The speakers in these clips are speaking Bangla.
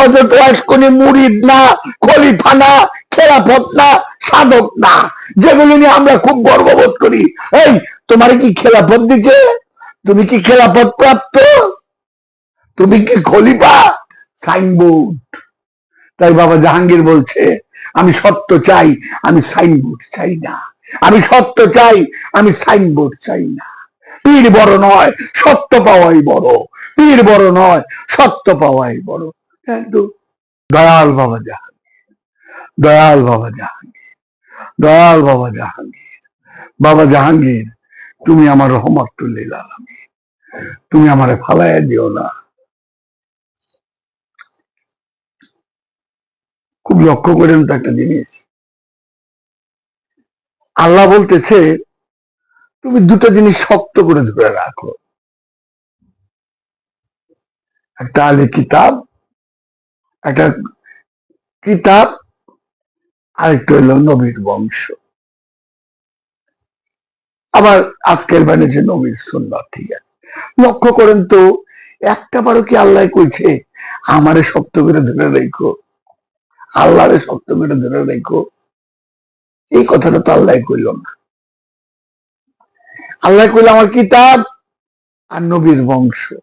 হজরত ওয়াসকনি মুরিদ না, খলিফা না, খেলাফত না, সাধক না। যেগুলো নিয়ে আমরা খুব গর্ববোধ করি। এই, তোমার কি খেলাফত দিচ্ছে? তুমি কি খেলাফত প্রাপ্ত? তুমি কি খলিফা? সাইনবোর্ড। তাই বাবা জাহাঙ্গীর বলছে, আমি সত্য চাই, আমি সাইনবোর্ড চাই না। আমি সত্য চাই, আমি সাইনবোর্ড চাই না। পীর বড় নয়, সত্য পাওয়াই বড়। পীর বড় নয়, সত্য পাওয়াই বড়। একদম দয়াল বাবা জাহাঙ্গীর, দয়াল বাবা জাহাঙ্গীর, দয়াল বাবা জাহাঙ্গীর বাবা জাহাঙ্গীর, তুমি আমার রহমত তুলে আলামী তুমি আমারে ফালাইয়া দিও না। খুব লক্ষ্য করেন তো একটা জিনিস। আল্লাহ বলতেছে, তুমি দুটো জিনিস শক্ত করে ধরে রাখো। একটা আলে কিতাব একটা কিতাব, আরেকটা হইল নবীর বংশ। আবার আজকের বানিয়েছে নবীর সুন্দর ঠিক আছে। লক্ষ্য করেন তো, একটা বারো কি আল্লাহ কইছে, আমারে শক্ত করে ধরে রেখো। আল্লাহরে শক্ত করে ধরে রেখো। এই কথাটা তো আল্লাহ কইল না। আল্লাহ কইল আমার কিতাব আর নবীর বংশ।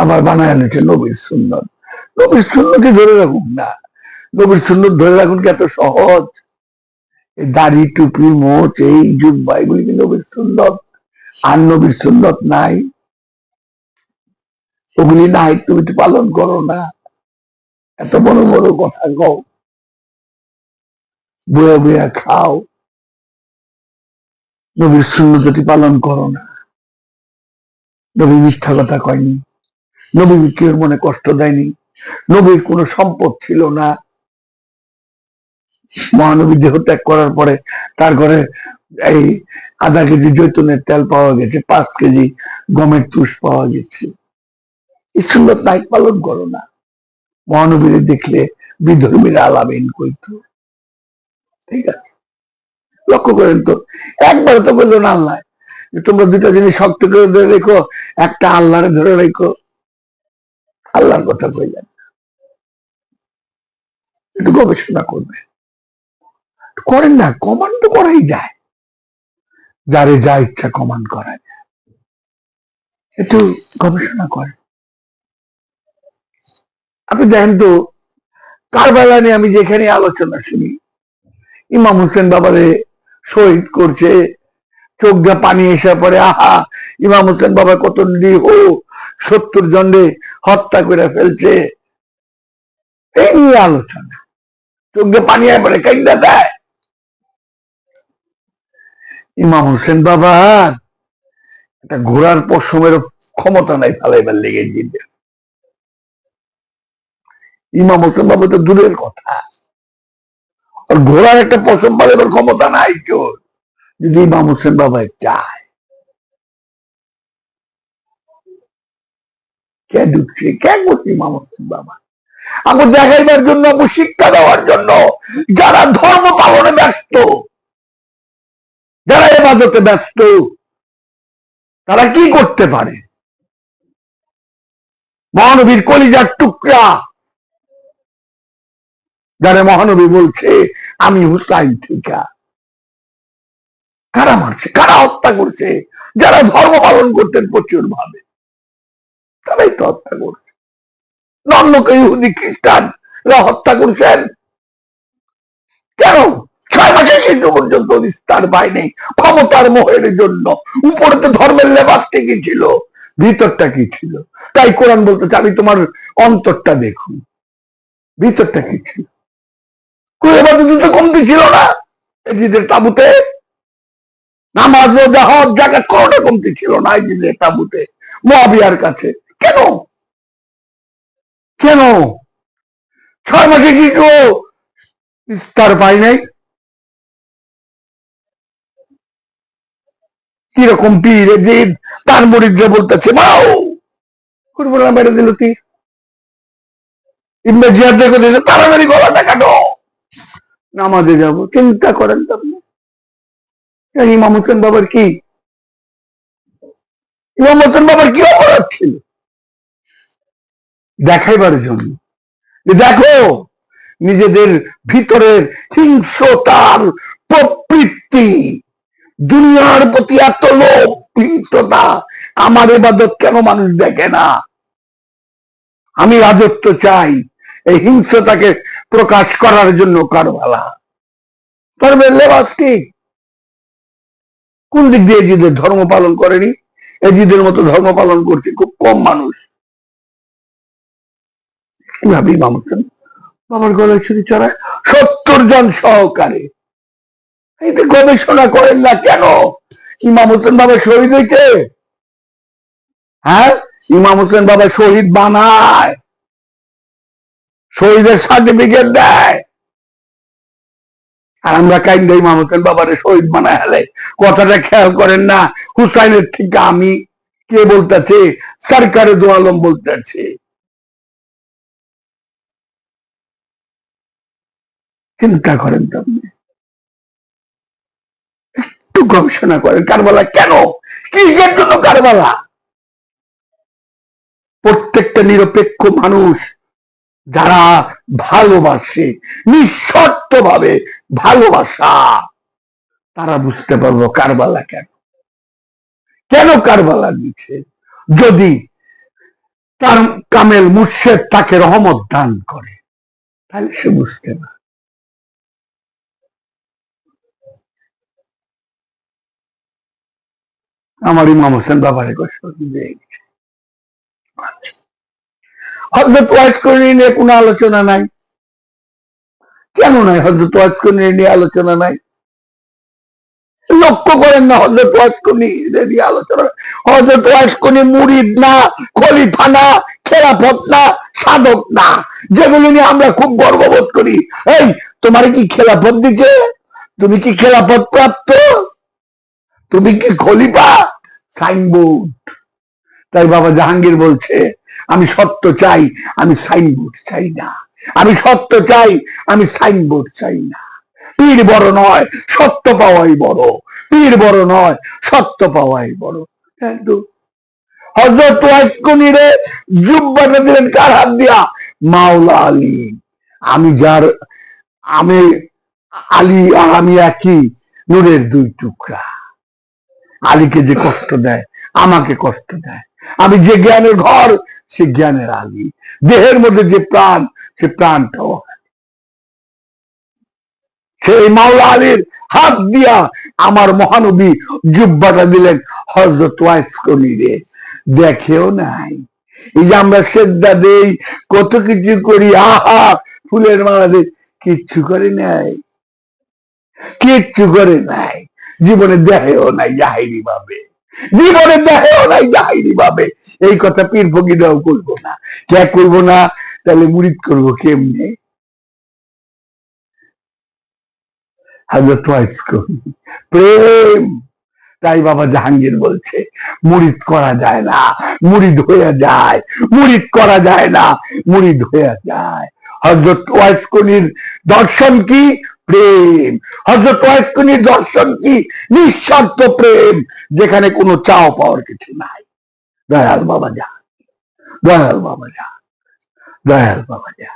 আবার বানায় নিচ্ছে নবীর সুন্দর নবীর সুন্নতি ধরে রাখুন না। নবীর সুন্নত ধরে রাখুন কি এত সহজ? দাড়ি, টুপি, মোচ, এই জুব্বা, এগুলি কি নবীর সুন্নত? আর নবীর সুন্নত নাই। ওগুলি নাই, তুমি তো পালন করো না। এত বড় বড় কথা কও। বয়ে বয়ে খাও। নবীর শূন্যতি পালন করো না। নবী মিথ্যা কথা কয়নি। নবী কেউ মনে কষ্ট দেয়নি, নবীর কোনো সম্পদ ছিল না। মহানবী দেহ ত্যাগ করার পরে তার ঘরে এই আধা কেজি জৈতুনের তেল পাওয়া গেছে, পাঁচ কেজি গমের তুষ পাওয়া গেছে। এই তাই পালন করো না। মহানবীর দেখলে বিধর্মীরা আলামিন কইত। ঠিক আছে? লক্ষ্য করেন তো, একবার তো বলল না আল্লাহ তোমরা দুটা জিনিস শক্ত করে ধরে রেখো, একটা আল্লাহরে ধরে রেখো আল্লাহর কথা কইলেন। একটু গবেষণা করবে। করেন না কমান্ড করাই যায়। যারে যা ইচ্ছা কমান্ড করা যায় একটু গবেষণা করেন। আপনি দেখেন তো, কারবালা নিয়ে আমি যেখানে আলোচনা শুনি, ইমাম হোসেন বাবারে শহীদ করছে, চোখ যা পানি এসে পরে, আহা, ইমাম হোসেন বাবা কত নিরীহ। সত্তর জন্ডে হত্যা করে ফেলছে। এই নিয়ে আলোচনা। চোখ পানি আয় পড়ে কাইন্দা দেয় ইমাম হোসেন বাবার একটা ঘোড়ার পশমের ক্ষমতা নাই ফালাইবার লেগে দিবে ইমাম হোসেন বাবা তো দূরের কথা। আর ঘোড়ার একটা পশম পালাইবার ক্ষমতা নাই কেউ যদি ইমাম হোসেন বাবা চায় কে ঢুকছে? কে করছে ইমাম বাবা। আমার দেখাইবার জন্য আমার শিক্ষা দেওয়ার জন্য যারা ধর্ম পালনে ব্যস্ত, যারা এবাদতে ব্যস্ত, তারা কি করতে পারে? মহানবীর কলিজার টুকরা। যারা মহানবী বলছে, আমি হুসাইন ঠিকা। কারা মারছে? কারা হত্যা করছে? যারা ধর্ম পালন করতেন প্রচুর ভাবে তারাই তো হত্যা করছে। অন্যকে ইহুদি খ্রিস্টান হত্যা করছেন। কেন? ছয় মাসের শিশু পর্যন্ত বিস্তার পায়নি ক্ষমতার মোহের জন্য। উপরে তো ধর্মের লেবাস ঠিকই ছিল, ভিতরটা কি ছিল? তাই কোরআন বলতেছে আমি তোমার অন্তরটা দেখুন, ভিতরটা কি ছিল? কমতি ছিল না, এজিদের তাবুতে। নামাজ রোজা হজ জায়গা কোনোটা কমতি ছিল না, এজিদের তাবুতে। মহাবিয়ার কাছে কেন? কেন? ছয় মাসে কি কেউ বিস্তার পাই নাই? কীরকম পীর যে তার মরিদ্রে বলতেছে মাও করব না মেরে দিল তীর দিয়েছে তাড়াতাড়ি গলাটা কাটো। নামাজে যাব, চিন্তা করেন তো ইমাম হোসেন বাবার কি? ইমাম হোসেন বাবার কি অপরাধ ছিল? দেখাইবার জন্য। দেখো, নিজেদের ভিতরের হিংস্রতার প্রবৃত্তি, দুনিয়ার প্রতি এত লোভ হিংস্রতা আমার এবাদত কেন মানুষ দেখে না? আমি রাজত্ব চাই, এই হিংস্রতাকে প্রকাশ করার জন্য কারবালা। পারবে লেবাস ঠিক কোন দিক দিয়ে এজিদের ধর্ম পালন করেনি? এজিদের মতো ধর্ম পালন করছে খুব কম মানুষ। কীভাবে ইমাম বাবার গলায় ছুরি চড়ায় সত্তর জন সহকারে। এইটা গবেষণা করেন না কেন? ইমাম হোসেন বাবা শহীদ হইতে হ্যাঁ? ইমাম হোসেন বাবা শহীদ বানায়। শহীদের সার্টিফিকেট দেয়। আর আমরা কাইন্ডা ইমাম হোসেন বাবারে শহীদ বানায় হেলে কথাটা খেয়াল করেন না। হুসাইনের থেকে আমি কে বলতেছে? সরকারে দো আলম বলতেছে। চিন্তা করেন তো একটু গবেষণা করেন, কারবালা কেন? কিসের জন্য কারবালা? প্রত্যেকটা নিরপেক্ষ মানুষ যারা ভালোবাসে নিঃশর্ত ভাবে ভালোবাসা, তারা বুঝতে পারব কারবালা কেন। কেন কারবালা দিচ্ছে? যদি তার কামেল মুর্শেদ তাকে রহমত দান করে, তাহলে সে বুঝতে পারে আমার ইমাম হোসেন বাবারে কষ্ট দিয়ে গেছে। হজরত ওয়াজ করে নিয়ে কোনো আলোচনা নাই। কেন নাই হজরত ওয়াজ করে নিয়ে আলোচনা নাই? লক্ষ্য করেন না হজরত ওয়াজ করে নিয়ে আলোচনা। হজরত ওয়াজ করে মুরিদ না, খলিফা না, খেলাফত না, সাধক না। যেগুলো নিয়ে আমরা খুব গর্ববোধ করি। এই, তোমার কি খেলাফত দিচ্ছে তুমি কি খেলাফত প্রাপ্ত? তুমি কি খলিফা? সাইনবোর্ড। তাই বাবা জাহাঙ্গীর বলছে, আমি সত্য চাই, আমি সাইনবোর্ড চাই না। আমি সত্য চাই, আমি সাইনবোর্ড চাই না। পীর বড় নয়, সত্য পাওয়াই বড়। পীর বড় নয়, সত্য পাওয়াই বড়। হজরত জুব্বাটা দিলেন কার হাত দিয়া? মাওলা আলী। আমি যার, আমি আলী আর আমি একই, নূরের দুই টুকরা। আলীকে যে কষ্ট দেয়, আমাকে কষ্ট দেয়। আমি যে জ্ঞানের ঘর, সে জ্ঞানের আলী। দেহের মধ্যে যে প্রাণ, সে প্রাণটাও সেই মাওলা আলীর হাত দিয়া আমার মহানবী জুব্বাটা দিলেন হজরত ওয়াইসকনিরে দেখেও নাই। এই যে আমরা শ্রদ্ধা দেই, কত কিছু করি, আহা, ফুলের মালা দিই, কিচ্ছু করে নাই। কিচ্ছু করে নাই। জীবনে দেহেও নাই জাহিরি ভাবে জীবনে দেহেও নাই জাহিরি ভাবে এই কথা পীর ফকিরাও করব না। কে করব না? তাহলে মুরিদ করব কেমনে? প্রেম! তাই বাবা জাহাঙ্গীর বলছে, মুরিদ করা যায় না, মুরিদ হয়ে যায়, মুরিদ করা যায় না, মুরিদ হয়ে যায়। হজরত ওয়াইসকনির দর্শন কি? প্রেম। হজরত ওয়াইসকনির দর্শন কি? নিঃস্বার্থ প্রেম, যেখানে কোনো চাও পাওয়ার কিছু নাই। দয়াল বাবা যা দয়াল বাবা যা দয়াল বাবা যা